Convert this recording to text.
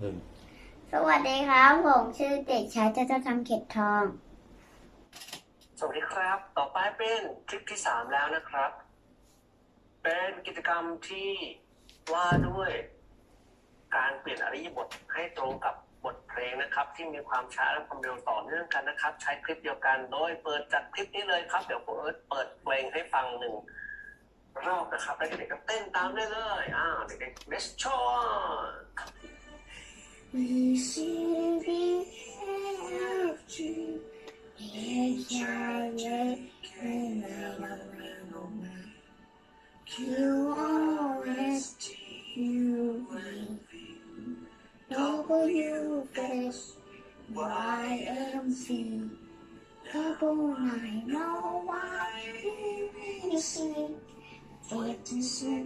หนึ่งสวัสดีครับผมชื่อเด็กชายเจ้าเจ้าทำเข็ดทอง สวัสดีครับ ต่อไปเป็นคลิปที่สามแล้วนะครับ เป็นกิจกรรมที่ว่าด้วยการเปลี่ยนอริยบทให้ตรงกับบทเพลงนะครับ ที่มีความช้าและความเร็วต่อเนื่องกันนะครับ ใช้คลิปเดียวกันโดยเปิดจากคลิปนี้เลยครับ เดี๋ยวผมเอิร์ธเปิดเพลงให้ฟังหนึ่งรอบนะครับแล้วเด็กๆก็เต้นตามได้เลย อ้าวเด็กๆ let's show quiet and I don't mean no man. Q-R-S-T-U-E W-S-Y-M-C Double nine, Fifty-six